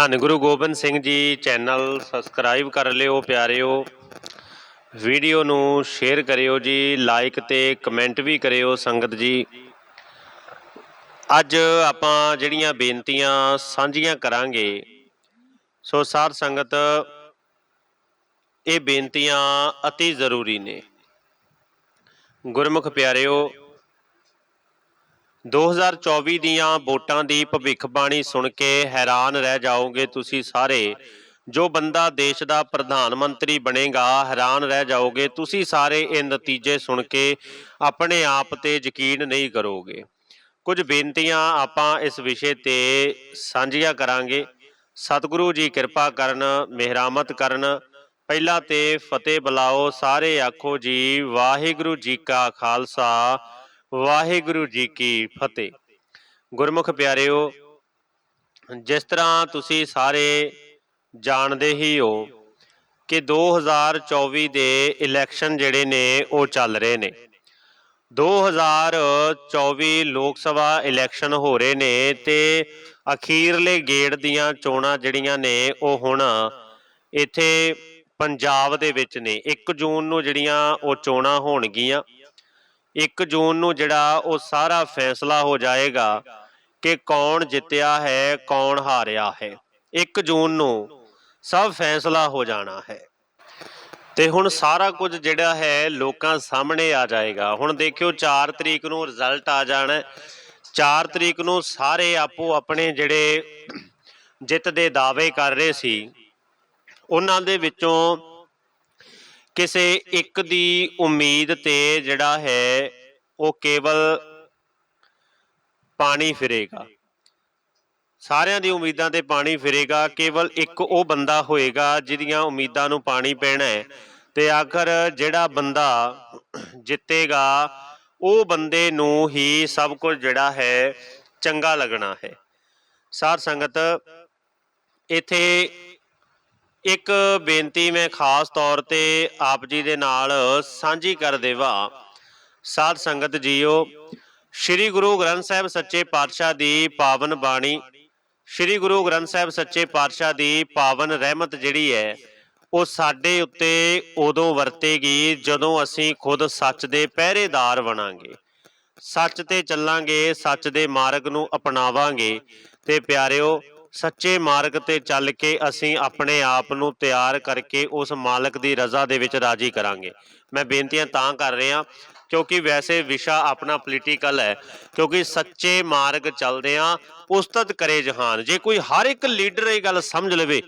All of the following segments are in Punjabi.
ਧੰਨ ਗੁਰੂ ਗੋਬਿੰਦ ਸਿੰਘ ਜੀ ਚੈਨਲ ਸਬਸਕ੍ਰਾਈਬ ਕਰ ਲਿਓ, ਪਿਆਰਿਓ। ਵੀਡੀਓ ਨੂੰ ਸ਼ੇਅਰ ਕਰਿਓ ਜੀ ਲਾਈਕ ਤੇ ਕਮੈਂਟ ਵੀ ਕਰਿਓ ਸੰਗਤ ਜੀ। ਅੱਜ ਆਪਾਂ ਜਿਹੜੀਆਂ ਬੇਨਤੀਆਂ ਸਾਂਝੀਆਂ ਕਰਾਂਗੇ, ਸੋ ਸਾਧ ਸੰਗਤ, ਇਹ ਬੇਨਤੀਆਂ ਅਤੀ ਜ਼ਰੂਰੀ ਨੇ। ਗੁਰਮੁਖ ਪਿਆਰਿਓ 2024 ਦੀਆਂ ਵੋਟਾਂ ਦੀ ਭਵਿੱਖਬਾਣੀ ਸੁਣ ਕੇ ਹੈਰਾਨ ਰਹਿ ਜਾਓਗੇ ਤੁਸੀਂ ਸਾਰੇ। ਜੋ ਬੰਦਾ ਦੇਸ਼ ਦਾ ਪ੍ਰਧਾਨ ਮੰਤਰੀ ਬਣੇਗਾ, ਹੈਰਾਨ ਰਹਿ ਜਾਓਗੇ ਤੁਸੀਂ ਸਾਰੇ ਇਹ ਨਤੀਜੇ ਸੁਣ ਕੇ, ਆਪਣੇ ਆਪ ਤੇ ਯਕੀਨ ਨਹੀਂ ਕਰੋਗੇ। ਕੁਝ ਬੇਨਤੀਆਂ ਆਪਾਂ ਇਸ ਵਿਸ਼ੇ ਤੇ ਸਾਂਝੀਆਂ ਕਰਾਂਗੇ। ਸਤਿਗੁਰੂ ਜੀ ਕਿਰਪਾ ਕਰਨ, ਮਿਹਰਾਮਤ ਕਰਨ। ਪਹਿਲਾਂ ਤੇ ਫਤਿਹ ਬੁਲਾਓ, ਸਾਰੇ ਆਖੋ ਜੀ, ਵਾਹਿਗੁਰੂ ਜੀ ਕਾ ਖਾਲਸਾ। ਵਾਹਿਗੁਰੂ ਜੀ ਕੀ ਫਤਿਹ। ਗੁਰਮੁਖ ਪਿਆਰਿਓ, ਜਿਸ ਤਰ੍ਹਾਂ ਤੁਸੀਂ ਸਾਰੇ ਜਾਣਦੇ ਹੀ ਹੋ ਕਿ 2024 ਦੇ ਇਲੈਕਸ਼ਨ ਜਿਹੜੇ ਨੇ, ਉਹ ਚੱਲ ਰਹੇ ਨੇ। 2024 ਲੋਕ ਸਭਾ ਇਲੈਕਸ਼ਨ ਹੋ ਰਹੇ ਨੇ ਤੇ ਅਖੀਰਲੇ ਗੇੜ ਦੀਆਂ ਚੋਣਾਂ ਜਿਹੜੀਆਂ ਨੇ, ਉਹ ਹੁਣ ਇੱਥੇ ਪੰਜਾਬ ਦੇ ਵਿੱਚ ਨੇ। 1 ਜੂਨ ਨੂੰ ਜਿਹੜੀਆਂ ਉਹ ਚੋਣਾਂ ਹੋਣਗੀਆਂ। 1 ਜੂਨ ਨੂੰ ਜਿਹੜਾ ਉਹ ਸਾਰਾ ਫੈਸਲਾ ਹੋ ਜਾਏਗਾ ਕਿ ਕੌਣ ਜਿੱਤਿਆ ਹੈ, ਕੌਣ ਹਾਰਿਆ ਹੈ। 1 ਜੂਨ ਨੂੰ ਸਭ ਫੈਸਲਾ ਹੋ ਜਾਣਾ ਹੈ। ਤੇ ਹੁਣ ਸਾਰਾ ਕੁਝ ਜਿਹੜਾ ਹੈ ਲੋਕਾਂ ਸਾਹਮਣੇ ਆ ਜਾਏਗਾ। ਹੁਣ ਦੇਖਿਓ 4 ਤਰੀਕ ਨੂੰ ਰਿਜ਼ਲਟ ਆ ਜਾਣਾ ਹੈ। 4 ਤਰੀਕ ਨੂੰ ਸਾਰੇ ਆਪੋ ਆਪਣੇ ਜਿਹੜੇ ਜਿੱਤ ਦੇ ਦਾਅਵੇ ਕਰ ਰਹੇ ਸੀ, ਉਹਨਾਂ ਦੇ ਵਿੱਚੋਂ ਕਿਸੇ ਇੱਕ ਦੀ ਉਮੀਦ ਤੇ ਜਿਹੜਾ ਹੈ, ਉਹ ਕੇਵਲ ਪਾਣੀ ਫਿਰੇਗਾ। ਸਾਰਿਆਂ ਦੀ ਉਮੀਦਾਂ ਤੇ ਪਾਣੀ ਫਿਰੇਗਾ, ਕੇਵਲ ਇੱਕ ਉਹ ਬੰਦਾ ਹੋਏਗਾ ਜਿਹਦੀਆਂ ਉਮੀਦਾਂ ਨੂੰ ਪਾਣੀ ਪੈਣਾ ਹੈ ਤੇ ਆਖਰ ਜਿਹੜਾ ਬੰਦਾ ਜਿੱਤੇਗਾ, ਉਹ ਬੰਦੇ ਨੂੰ ਹੀ ਸਭ ਕੁਝ ਜਿਹੜਾ ਹੈ ਚੰਗਾ ਲੱਗਣਾ ਹੈ। ਸਾਧ ਸੰਗਤ, ਇਥੇ ਇੱਕ ਬੇਨਤੀ ਮੈਂ ਖਾਸ ਤੌਰ ਤੇ ਆਪ ਜੀ ਦੇ ਨਾਲ ਸਾਂਝੀ ਕਰ ਦੇਵਾਂ। ਸਾਧ ਸੰਗਤ ਜੀਓ, ਸ੍ਰੀ ਗੁਰੂ ਗ੍ਰੰਥ ਸਾਹਿਬ ਸੱਚੇ ਪਾਤਸ਼ਾਹ ਦੀ ਪਾਵਨ ਬਾਣੀ, ਸ੍ਰੀ ਗੁਰੂ ਗ੍ਰੰਥ ਸਾਹਿਬ ਸੱਚੇ ਪਾਤਸ਼ਾਹ ਦੀ ਪਾਵਨ ਰਹਿਮਤ ਜਿਹੜੀ ਹੈ, ਉਹ ਸਾਡੇ ਉੱਤੇ ਉਦੋਂ ਵਰਤੇਗੀ ਜਦੋਂ ਅਸੀਂ ਖੁਦ ਸੱਚ ਦੇ ਪਹਿਰੇਦਾਰ ਬਣਾਂਗੇ। ਸੱਚ ਤੇ ਚੱਲਾਂਗੇ, ਸੱਚ ਦੇ ਮਾਰਗ ਨੂੰ ਅਪਣਾਵਾਂਗੇ। ਤੇ ਪਿਆਰਿਓ ਸੱਚੇ ਮਾਰਗ ਤੇ ਚੱਲ ਕੇ ਅਸੀਂ ਆਪਣੇ ਆਪ ਨੂੰ ਤਿਆਰ ਕਰਕੇ ਉਸ ਮਾਲਕ ਦੀ ਰਜ਼ਾ ਦੇ ਵਿੱਚ ਰਾਜੀ ਕਰਾਂਗੇ। ਮੈਂ ਬੇਨਤੀਆਂ ਤਾਂ ਕਰ ਰਿਹਾ ਕਿਉਂਕਿ ਵੈਸੇ ਵਿਸ਼ਾ ਆਪਣਾ ਪੋਲੀਟੀਕਲ ਹੈ, ਕਿਉਂਕਿ ਸੱਚੇ ਮਾਰਗ ਚੱਲਦੇ ਆ ਉਸਤਤ ਕਰੇ ਜਹਾਨ। ਜੇ ਕੋਈ ਹਰ ਇੱਕ ਲੀਡਰ ਇਹ ਗੱਲ ਸਮਝ ਲਵੇ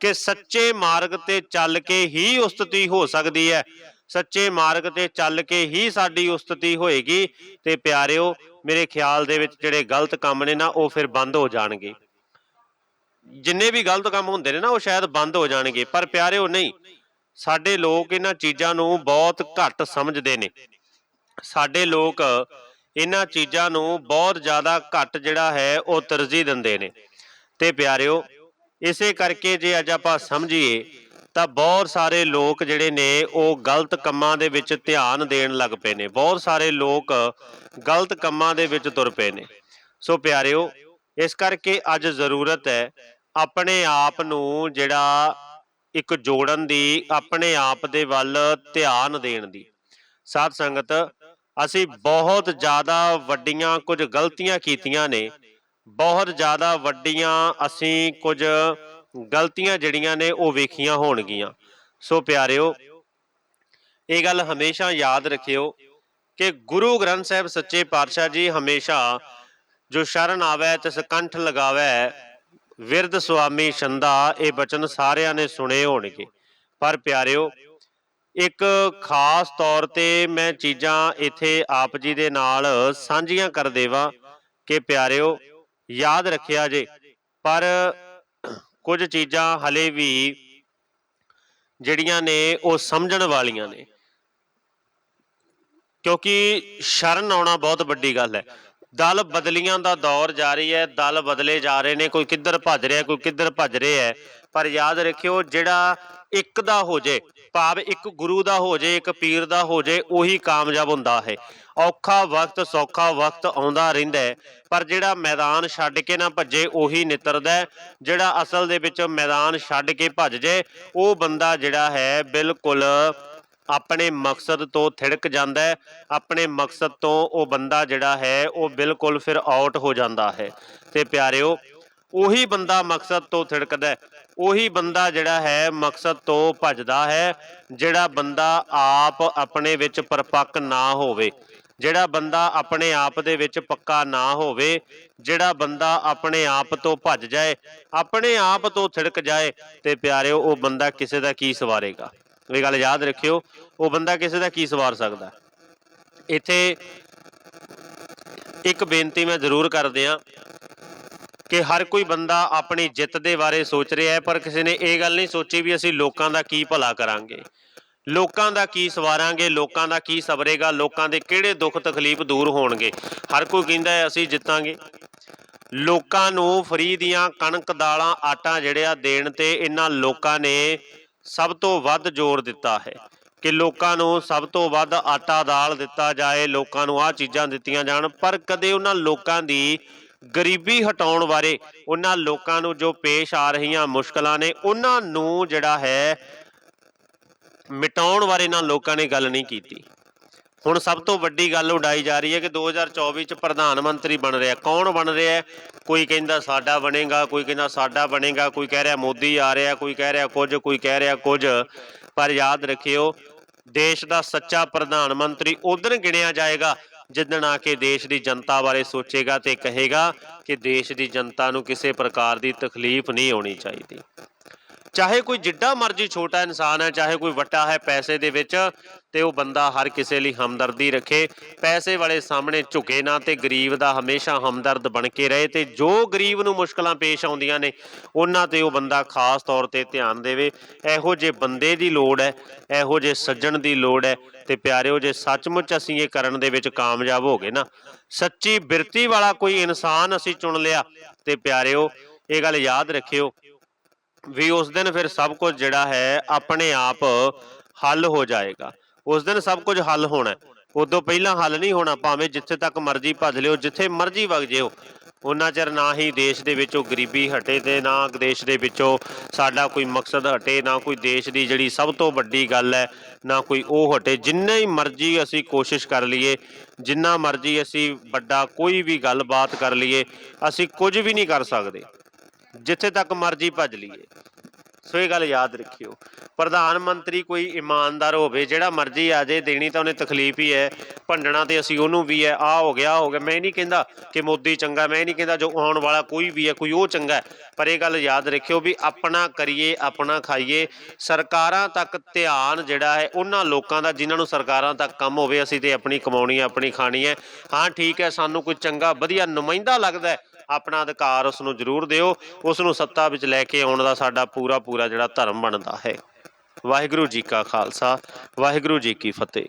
ਕਿ ਸੱਚੇ ਮਾਰਗ ਤੇ ਚੱਲ ਕੇ ਹੀ ਉਸਤਤੀ ਹੋ ਸਕਦੀ ਹੈ, ਸੱਚੇ ਮਾਰਗ ਤੇ ਚੱਲ ਕੇ ਹੀ ਸਾਡੀ ਉਸਤਤੀ ਹੋਏਗੀ, ਤੇ ਪਿਆਰਿਓ, ਮੇਰੇ ਖਿਆਲ ਦੇ ਵਿੱਚ ਜਿਹੜੇ ਗਲਤ ਕੰਮ ਨੇ ਨਾ, ਉਹ ਫਿਰ ਬੰਦ ਹੋ ਜਾਣਗੇ। ਜਿੰਨੇ ਵੀ ਗਲਤ ਕੰਮ ਹੁੰਦੇ ਨੇ ਨਾ, ਉਹ ਸ਼ਾਇਦ ਬੰਦ ਹੋ ਜਾਣਗੇ, ਪਰ ਪਿਆਰਿਓ ਨਹੀਂ। ਸਾਡੇ ਲੋਕ ਇਹਨਾਂ ਚੀਜ਼ਾਂ ਨੂੰ ਬਹੁਤ ਘੱਟ ਸਮਝਦੇ ਨੇ। ਸਾਡੇ ਲੋਕ ਇਹਨਾਂ ਚੀਜ਼ਾਂ ਨੂੰ ਬਹੁਤ ਜ਼ਿਆਦਾ ਘੱਟ ਜਿਹੜਾ ਹੈ, ਉਹ ਤਰਜੀਹ ਦਿੰਦੇ ਨੇ। ਤੇ ਪਿਆਰਿਓ, ਇਸੇ ਕਰਕੇ ਜੇ ਅੱਜ ਆਪਾਂ ਸਮਝੀਏ, ਤਾਂ ਬਹੁਤ ਸਾਰੇ ਲੋਕ ਜਿਹੜੇ ਨੇ, ਉਹ ਗਲਤ ਕੰਮਾਂ ਦੇ ਵਿੱਚ ਧਿਆਨ ਦੇਣ ਲੱਗ ਪਏ ਨੇ। ਬਹੁਤ ਸਾਰੇ ਲੋਕ ਗਲਤ ਕੰਮਾਂ ਦੇ ਵਿੱਚ ਤੁਰ ਪਏ ਨੇ। ਸੋ ਪਿਆਰਿਓ, ਇਸ ਕਰਕੇ ਅੱਜ ਜ਼ਰੂਰਤ ਹੈ ਆਪਣੇ ਆਪ ਨੂੰ ਜਿਹੜਾ ਇੱਕ ਜੋੜਨ ਦੀ, ਆਪਣੇ ਆਪ ਦੇ ਵੱਲ ਧਿਆਨ ਦੇਣ ਦੀ। ਸਾਧ ਸੰਗਤ, ਅਸੀਂ ਬਹੁਤ ਜ਼ਿਆਦਾ ਵੱਡੀਆਂ ਕੁਝ ਗਲਤੀਆਂ ਕੀਤੀਆਂ ਨੇ। ਬਹੁਤ ਜ਼ਿਆਦਾ ਵੱਡੀਆਂ ਅਸੀਂ ਕੁਝ ਗਲਤੀਆਂ ਜਿਹੜੀਆਂ ਨੇ, ਉਹ ਵੇਖੀਆਂ ਹੋਣਗੀਆਂ। ਸੋ ਪਿਆਰਿਓ, ਇਹ ਗੱਲ ਹਮੇਸ਼ਾ ਯਾਦ ਰੱਖਿਓ ਕਿ ਗੁਰੂ ਗ੍ਰੰਥ ਸਾਹਿਬ ਸੱਚੇ ਪਾਤਸ਼ਾਹ ਜੀ ਹਮੇਸ਼ਾ ਜੋ ਸ਼ਰਨ ਆਵੇ ਤਿਸ ਕੰਠ ਲਗਾਵੇ ਵਿਰਧ ਸੁਆਮੀ ਛੰਦਾ, ਇਹ ਬਚਨ ਸਾਰਿਆਂ ਨੇ ਸੁਣੇ ਹੋਣਗੇ। ਪਰ ਪਿਆਰਿਓ, ਇੱਕ ਖਾਸ ਤੌਰ ਤੇ ਮੈਂ ਚੀਜ਼ਾਂ ਇੱਥੇ ਆਪ ਜੀ ਦੇ ਨਾਲ ਸਾਂਝੀਆਂ ਕਰ ਦੇਵਾਂ ਕਿ ਪਿਆਰਿਓ, ਯਾਦ ਰੱਖਿਆ ਜੇ, ਪਰ ਕੁਝ ਚੀਜ਼ਾਂ ਹਲੇ ਵੀ ਜਿਹੜੀਆਂ ਨੇ ਉਹ ਸਮਝਣ ਵਾਲੀਆਂ ਨੇ। ਕਿਉਂਕਿ ਸ਼ਰਨ ਆਉਣਾ ਬਹੁਤ ਵੱਡੀ ਗੱਲ ਹੈ। ਦਲ ਬਦਲੀਆਂ ਦਾ ਦੌਰ ਜਾਰੀ ਹੈ, ਦਲ ਬਦਲੇ ਜਾ ਰਹੇ ਨੇ, ਕੋਈ ਕਿੱਧਰ ਭੱਜ ਰਿਹਾ, ਕੋਈ ਕਿੱਧਰ ਭੱਜ ਰਿਹਾ ਹੈ। ਪਰ ਯਾਦ ਰੱਖਿਓ, ਜਿਹੜਾ ਇੱਕ ਦਾ ਹੋ ਜੇ, ਭਾਵ ਇੱਕ ਗੁਰੂ ਦਾ ਹੋ ਜੇ, ਇੱਕ ਪੀਰ ਦਾ ਹੋ ਜੇ, ਉਹੀ ਕਾਮਯਾਬ ਹੁੰਦਾ ਹੈ। ਔਖਾ ਵਕਤ, ਸੌਖਾ ਵਕਤ ਆਉਂਦਾ ਰਹਿੰਦਾ ਪਰ ਜਿਹੜਾ ਮੈਦਾਨ ਛੱਡ ਕੇ ਨਾ ਭੱਜੇ, ਉਹੀ ਨਿਤਰਦਾ ਜਿਹੜਾ ਅਸਲ ਦੇ ਵਿੱਚ ਮੈਦਾਨ ਛੱਡ ਕੇ ਭੱਜ ਜੇ, ਉਹ ਬੰਦਾ ਜਿਹੜਾ ਹੈ, ਬਿਲਕੁਲ ਆਪਣੇ ਮਕਸਦ ਤੋਂ ਥਿੜਕ ਜਾਂਦਾ ਹੈ, ਆਪਣੇ ਮਕਸਦ ਤੋਂ ਉਹ ਬੰਦਾ ਜਿਹੜਾ ਹੈ, ਉਹ ਬਿਲਕੁਲ ਫਿਰ ਆਊਟ ਹੋ ਜਾਂਦਾ ਹੈ। ਤੇ ਪਿਆਰਿਓ, ਉਹੀ ਬੰਦਾ ਮਕਸਦ ਤੋਂ ਥਿੜਕਦਾ ਹੈ, ਉਹੀ ਬੰਦਾ ਜਿਹੜਾ ਹੈ ਮਕਸਦ ਤੋਂ ਭੱਜਦਾ ਹੈ, ਜਿਹੜਾ ਬੰਦਾ ਆਪ ਆਪਣੇ ਵਿੱਚ ਪਰਪੱਕ ਨਾ ਹੋਵੇ, ਜਿਹੜਾ ਬੰਦਾ ਆਪਣੇ ਆਪ ਦੇ ਵਿੱਚ ਪੱਕਾ ਨਾ ਹੋਵੇ, ਜਿਹੜਾ ਬੰਦਾ ਆਪਣੇ ਆਪ ਤੋਂ ਭੱਜ ਜਾਏ, ਆਪਣੇ ਆਪ ਤੋਂ ਥਿੜਕ ਜਾਏ, ਤੇ ਪਿਆਰਿਓ, ਉਹ ਬੰਦਾ ਕਿਸੇ ਦਾ ਕੀ ਸਵਾਰੇਗਾ? ਇਹ ਗੱਲ ਯਾਦ ਰੱਖਿਓ, ਉਹ ਬੰਦਾ ਕਿਸੇ ਦਾ ਕੀ ਸਵਾਰ ਸਕਦਾ? ਇੱਥੇ ਇੱਕ ਬੇਨਤੀ ਮੈਂ ਜ਼ਰੂਰ ਕਰਦੇ ਆ ਕਿ ਹਰ ਕੋਈ ਬੰਦਾ ਆਪਣੀ ਜਿੱਤ ਦੇ ਬਾਰੇ ਸੋਚ ਰਿਹਾ ਹੈ, ਪਰ ਕਿਸੇ ਨੇ ਇਹ ਗੱਲ ਨਹੀਂ ਸੋਚੀ ਵੀ ਅਸੀਂ ਲੋਕਾਂ ਦਾ ਕੀ ਭਲਾ ਕਰਾਂਗੇ। ਲੋਕਾਂ ਦਾ ਕੀ ਸਵਾਰਾਂਗੇ, ਲੋਕਾਂ ਦਾ ਕੀ ਸਬਰੇਗਾ ਲੋਕਾਂ ਦੇ ਕਿਹੜੇ ਦੁੱਖ ਤਕਲੀਫ ਦੂਰ ਹੋਣਗੇ? ਹਰ ਕੋਈ ਕਹਿੰਦਾ ਹੈ, ਅਸੀਂ ਜਿੱਤਾਂਗੇ। ਲੋਕਾਂ ਨੂੰ ਫਰੀ ਦੀਆਂ ਕਣਕ, ਦਾਲਾਂ, ਆਟਾ ਜਿਹੜਿਆ ਦੇਣ ਤੇ ਇਹਨਾਂ ਲੋਕਾਂ ਨੇ ਸਭ ਤੋਂ ਵੱਧ ਜ਼ੋਰ ਦਿੱਤਾ ਹੈ ਕਿ ਲੋਕਾਂ ਨੂੰ ਸਭ ਤੋਂ ਵੱਧ ਆਟਾ ਦਾਲ ਦਿੱਤਾ ਜਾਏ, ਲੋਕਾਂ ਨੂੰ ਆਹ ਚੀਜ਼ਾਂ ਦਿੱਤੀਆਂ ਜਾਣ। ਪਰ ਕਦੇ ਉਹਨਾਂ ਲੋਕਾਂ ਦੀ ਗਰੀਬੀ ਹਟਾਉਣ ਬਾਰੇ, ਉਹਨਾਂ ਲੋਕਾਂ ਨੂੰ ਜੋ ਪੇਸ਼ ਆ ਰਹੀਆਂ ਮੁਸ਼ਕਲਾਂ ਨੇ, ਉਹਨਾਂ ਨੂੰ ਜਿਹੜਾ ਹੈ ਮਿਟਾਉਣ ਬਾਰੇ ਇਹਨਾਂ ਲੋਕਾਂ ਨੇ ਗੱਲ ਨਹੀਂ ਕੀਤੀ। ਹੁਣ ਸਭ ਤੋਂ ਵੱਡੀ ਗੱਲ ਉਡਾਈ ਜਾ ਰਹੀ ਹੈ ਕਿ 2024 ਚ ਪ੍ਰਧਾਨ ਮੰਤਰੀ ਬਣ ਰਿਹਾ। ਕੌਣ ਬਣ ਰਿਹਾ ਕੋਈ ਕਹਿੰਦਾ ਸਾਡਾ ਬਣੇਗਾ, ਕੋਈ ਕਹਿੰਦਾ ਸਾਡਾ ਬਣੇਗਾ, ਕੋਈ ਕਹਿ ਰਿਹਾ ਮੋਦੀ ਆ ਰਿਹਾ, ਕੋਈ ਕਹਿ ਰਿਹਾ ਕੁਝ, ਕੋਈ ਕਹਿ ਰਿਹਾ ਕੁਝ। ਪਰ ਯਾਦ ਰੱਖਿਓ, ਦੇਸ਼ ਦਾ ਸੱਚਾ ਪ੍ਰਧਾਨ ਮੰਤਰੀ ਉਦੋਂ ਗਿਣਿਆ ਜਾਏਗਾ ਜਿੱਦਣ ਆ ਕੇ ਦੇਸ਼ ਦੀ ਜਨਤਾ ਬਾਰੇ ਸੋਚੇਗਾ ਤੇ ਕਹੇਗਾ ਕਿ ਦੇਸ਼ ਦੀ ਜਨਤਾ ਨੂੰ ਕਿਸੇ ਪ੍ਰਕਾਰ ਦੀ ਤਕਲੀਫ ਨਹੀਂ ਹੋਣੀ ਚਾਹੀਦੀ। ਚਾਹੇ ਕੋਈ ਜਿੱਡਾ ਮਰਜ਼ੀ ਛੋਟਾ ਇਨਸਾਨ ਹੈ, ਚਾਹੇ ਕੋਈ ਵੱਡਾ ਹੈ, ਪੈਸੇ ਦੇ ਵਿੱਚ ਤੇ ਉਹ ਬੰਦਾ ਹਰ ਕਿਸੇ ਲਈ ਹਮਦਰਦੀ ਰੱਖੇ। ਪੈਸੇ ਵਾਲੇ ਸਾਹਮਣੇ ਝੁਕੇ ਨਾ ਤੇ ਗਰੀਬ ਦਾ ਹਮੇਸ਼ਾ ਹਮਦਰਦ ਬਣ ਕੇ ਰਹੇ ਤੇ ਜੋ ਗਰੀਬ ਨੂੰ ਮੁਸ਼ਕਲਾਂ ਪੇਸ਼ ਆਉਂਦੀਆਂ ਨੇ, ਉਹਨਾਂ ਤੇ ਉਹ ਬੰਦਾ ਖਾਸ ਤੌਰ ਤੇ ਧਿਆਨ ਦੇਵੇ। ਇਹੋ ਜੇ ਬੰਦੇ ਦੀ ਲੋੜ ਹੈ, ਇਹੋ ਜੇ ਸੱਜਣ ਦੀ ਲੋੜ ਹੈ ਤੇ ਪਿਆਰਿਓ, ਜੇ ਸੱਚਮੁੱਚ ਅਸੀਂ ਇਹ ਕਰਨ ਦੇ ਵਿੱਚ ਕਾਮਯਾਬ ਹੋ ਗਏ ਨਾ, ਸੱਚੀ ਬਿਰਤੀ ਵਾਲਾ ਕੋਈ ਇਨਸਾਨ ਅਸੀਂ ਚੁਣ ਲਿਆ ਤੇ ਪਿਆਰਿਓ, ਇਹ ਗੱਲ ਯਾਦ ਰੱਖਿਓ ਵੀ ਉਸ ਦਿਨ ਫਿਰ ਸਭ ਕੁਝ ਜਿਹੜਾ ਹੈ ਆਪਣੇ ਆਪ ਹੱਲ ਹੋ ਜਾਏਗਾ। ਉਸ ਦਿਨ ਸਭ ਕੁਝ ਹੱਲ ਹੋਣਾ ਉਦੋਂ ਪਹਿਲਾਂ ਹੱਲ ਨਹੀਂ ਹੋਣਾ, ਭਾਵੇਂ ਜਿੱਥੇ ਤੱਕ ਮਰਜ਼ੀ ਭੱਜ ਲਿਓ, ਜਿੱਥੇ ਮਰਜ਼ੀ ਵਗ ਜਿਓ, ਉਹਨਾਂ ਚਿਰ ਨਾ ਹੀ ਦੇਸ਼ ਦੇ ਵਿੱਚੋਂ ਗਰੀਬੀ ਹਟੇ ਤੇ ਨਾ ਦੇਸ਼ ਦੇ ਵਿੱਚੋਂ ਸਾਡਾ ਕੋਈ ਮਕਸਦ ਹਟੇ, ਨਾ ਕੋਈ ਦੇਸ਼ ਦੀ ਜਿਹੜੀ ਸਭ ਤੋਂ ਵੱਡੀ ਗੱਲ ਹੈ, ਨਾ ਕੋਈ ਉਹ ਹਟੇ। ਜਿੰਨਾ ਹੀ ਮਰਜ਼ੀ ਅਸੀਂ ਕੋਸ਼ਿਸ਼ ਕਰ ਲਈਏ, ਜਿੰਨਾ ਮਰਜ਼ੀ ਅਸੀਂ ਵੱਡਾ ਕੋਈ ਵੀ ਗੱਲਬਾਤ ਕਰ ਲਈਏ, ਅਸੀਂ ਕੁਝ ਵੀ ਨਹੀਂ ਕਰ ਸਕਦੇ। ਜਿੱਥੇ ਤੱਕ ਮਰਜ਼ੀ ਭੱਜ ਲਈਏ। ਸੋ ਇਹ ਗੱਲ ਯਾਦ ਰੱਖਿਓ। ਪ੍ਰਧਾਨ ਮੰਤਰੀ ਕੋਈ ਇਮਾਨਦਾਰ ਹੋਵੇ, ਜਿਹੜਾ ਮਰਜ਼ੀ ਆ ਜੇ, ਦੇਣੀ ਤਾਂ ਉਹਨੇ ਤਕਲੀਫ ਹੀ ਹੈ। ਭੰਡਣਾ ਤੇ ਅਸੀਂ ਉਹਨੂੰ ਵੀ ਹੈ। ਆ ਹੋ ਗਿਆ, ਆਹ ਹੋ ਗਿਆ। ਮੈਂ ਨਹੀਂ ਕਹਿੰਦਾ ਕਿ ਮੋਦੀ ਚੰਗਾ, ਮੈਂ ਨਹੀਂ ਕਹਿੰਦਾ ਜੋ ਆਉਣ ਵਾਲਾ ਕੋਈ ਵੀ ਹੈ, ਕੋਈ ਉਹ ਚੰਗਾ ਪਰ ਇਹ ਗੱਲ ਯਾਦ ਰੱਖਿਓ ਵੀ ਆਪਣਾ ਕਰੀਏ, ਆਪਣਾ ਖਾਈਏ। ਸਰਕਾਰਾਂ ਤੱਕ ਧਿਆਨ ਜਿਹੜਾ ਹੈ, ਉਹਨਾਂ ਲੋਕਾਂ ਦਾ ਜਿਨ੍ਹਾਂ ਨੂੰ ਸਰਕਾਰਾਂ ਤੱਕ ਕੰਮ ਹੋਵੇ, ਅਸੀਂ ਤੇ ਆਪਣੀ ਕਮਾਉਣੀ ਹੈ, ਆਪਣੀ ਖਾਣੀ ਹੈ। ਹਾਂ, ਠੀਕ ਹੈ, ਸਾਨੂੰ ਕੋਈ ਚੰਗਾ, ਵਧੀਆ ਨੁਮਾਇੰਦਾ ਲੱਗਦਾ ਆਪਣਾ ਅਧਿਕਾਰ ਉਸ ਨੂੰ ਜ਼ਰੂਰ ਦਿਓ। ਉਸ ਨੂੰ ਸੱਤਾ ਵਿੱਚ ਲੈ ਕੇ ਆਉਣ ਦਾ ਸਾਡਾ ਪੂਰਾ ਪੂਰਾ ਜਿਹੜਾ ਧਰਮ ਬਣਦਾ ਹੈ। ਵਾਹਿਗੁਰੂ ਜੀ ਕਾ ਖਾਲਸਾ, ਵਾਹਿਗੁਰੂ ਜੀ ਕੀ ਫਤਿਹ।